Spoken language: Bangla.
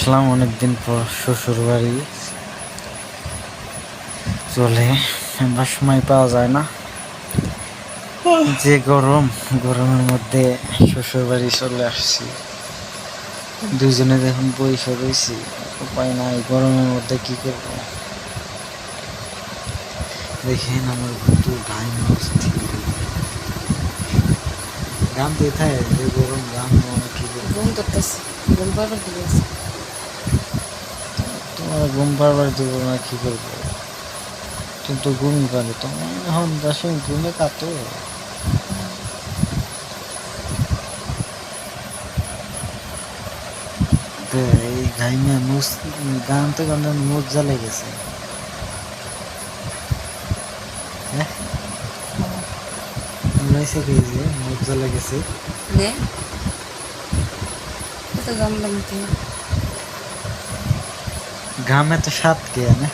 আসলাম অনেকদিন পর, শ্বশুর বাড়ি। চলে, এবার সময় পাওয়া যায় না। যে গরম, গরমের মধ্যে শ্বশুর বাড়ি চলে আসছি। দুইজনে দেখুন বইসা রয়েছি উপায় নাই, গরমের মধ্যে কি করব? দেখেন আমার গায়ে অস্থির গান দিয়ে থাকে গরম গান কি করব? করতেছে আছে। তোমার ঘুম পারবার দিব না করব? তুমি তো ঘুমই পারো তোমার এখন দশ মিনিট ঘুমে এই ঘাইমে মুস গান তো গান মুখ জ্বালে গেছে হ্যাঁ লাইছে কি যে মুখ জ্বালে গেছে তো কি ঘামে তো স্বাদ কে না